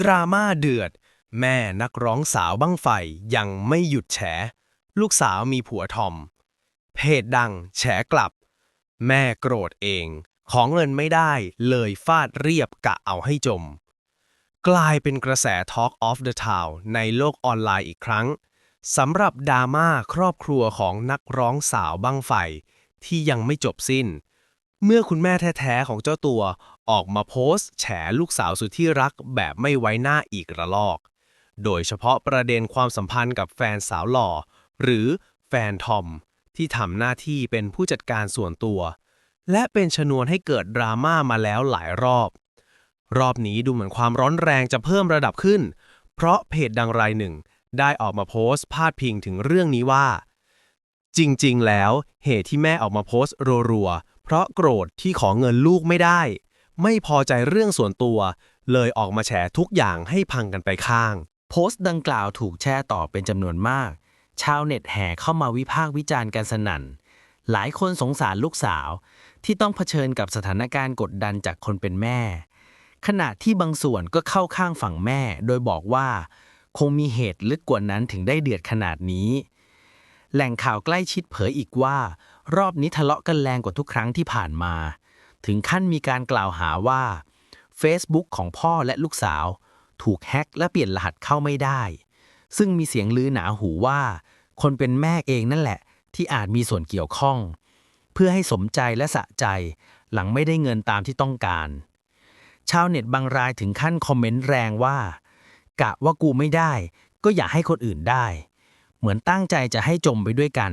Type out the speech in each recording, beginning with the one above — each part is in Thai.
ดราม่าเดือด แม่นักร้องสาวบั้งไฟยังไม่หยุดแฉ ลูกสาวมีผัวทอม เพจดังแฉกลับ แม่โกรธเอง ของเงินไม่ได้เลยฟาดเรียบกะเอาให้จม กลายเป็นกระแส Talk of the Town ในโลกออนไลน์อีกครั้งสำหรับดราม่าครอบครัวของนักร้องสาวบั้งไฟที่ยังไม่จบสิ้น เมื่อคุณแม่แท้ๆของเจ้าตัวออกมาโพสต์ แฉลูกสาวสุดที่รักแบบไม่ไว้หน้าอีกระลอก โดยเฉพาะประเด็นความสัมพันธ์กับแฟนสาวหล่อ หรือแฟนทอม ที่ทำหน้าที่เป็นผู้จัดการส่วนตัว และเป็นชนวนให้เกิดดราม่ามาแล้วหลายรอบ รอบนี้ดูเหมือนความร้อนแรงจะเพิ่มระดับขึ้น เพราะเพจดังรายหนึ่ง ได้ออกมาโพสต์พาดพิงถึงเรื่องนี้ว่า จริงๆ แล้วเหตุที่แม่ออกมาโพสต์รัวๆ เพราะโกรธที่ขอเงินลูกไม่ได้ ไม่พอใจเรื่องส่วนตัว เลยออกมาแฉทุกอย่างให้พังกันไปข้าง โพสต์ดังกล่าวถูกแชร์ต่อเป็นจำนวนมาก ชาวเน็ตแห่เข้ามาวิพากษ์วิจารณ์กันสนั่น หลายคนสงสารลูกสาวที่ต้องเผชิญกับสถานการณ์กดดันจากคนเป็นแม่ ขณะที่บางส่วนก็เข้าข้างฝั่งแม่ โดยบอกว่า คงมีเหตุลึกกว่านั้นถึงได้เดือดขนาดนี้ แหล่งข่าวใกล้ชิดเผยอีกว่า รอบนี้ทะเลาะกันแรงกว่าทุกครั้งที่ผ่านมา ถึงขั้นมีการกล่าวหาว่า Facebook ของพ่อและลูกสาว ถูกแฮ็กและเปลี่ยนรหัสเข้าไม่ได้ ซึ่งมีเสียงลือหนาหูว่า คนเป็นแม่เองนั่นแหละ ที่อาจมีส่วนเกี่ยวข้อง เพื่อให้สมใจและสะใจ หลังไม่ได้เงินตามที่ต้องการ ชาวเน็ตบางรายถึงขั้นคอมเมนต์แรงว่า กะว่ากูไม่ได้ ก็อย่าให้คนอื่นได้ เหมือนตั้งใจจะให้จมไปด้วยกัน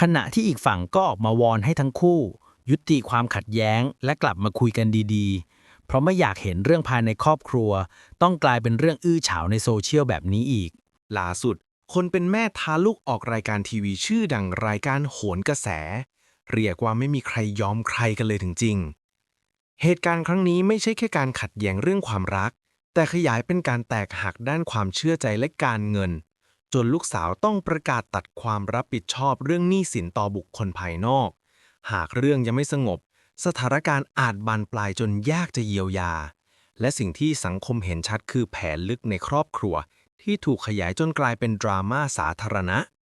ขณะที่อีกฝั่งก็ออกมาวอนให้ทั้งคู่ ยุติความขัดแย้งและกลับมาคุยกันดีๆ เพราะไม่อยากเห็นเรื่องภายในครอบครัว ต้องกลายเป็นเรื่องอื้อฉาวในโซเชียลแบบนี้อีกล่าสุด คนเป็นแม่ทาลูกออกรายการทีวีชื่อดังรายการโหนกระแส เรียกว่าไม่มีใครยอมใครกันเลยถึงจริง เหตุการณ์ครั้งนี้ไม่ใช่แค่การขัดแย้งเรื่องความรัก แต่ขยายเป็นการแตกหักด้านความเชื่อใจและการเงิน จนลูกสาวต้องประกาศตัดความรับผิดชอบเรื่องหนี้สินต่อบุคคลภายนอก หากเรื่องยังไม่สงบ สถานการณ์อาจบานปลายจนยากจะเยียวยา และสิ่งที่สังคมเห็นชัดคือแผลลึกในครอบครัว ที่ถูกขยายจนกลายเป็นดราม่าสาธารณะ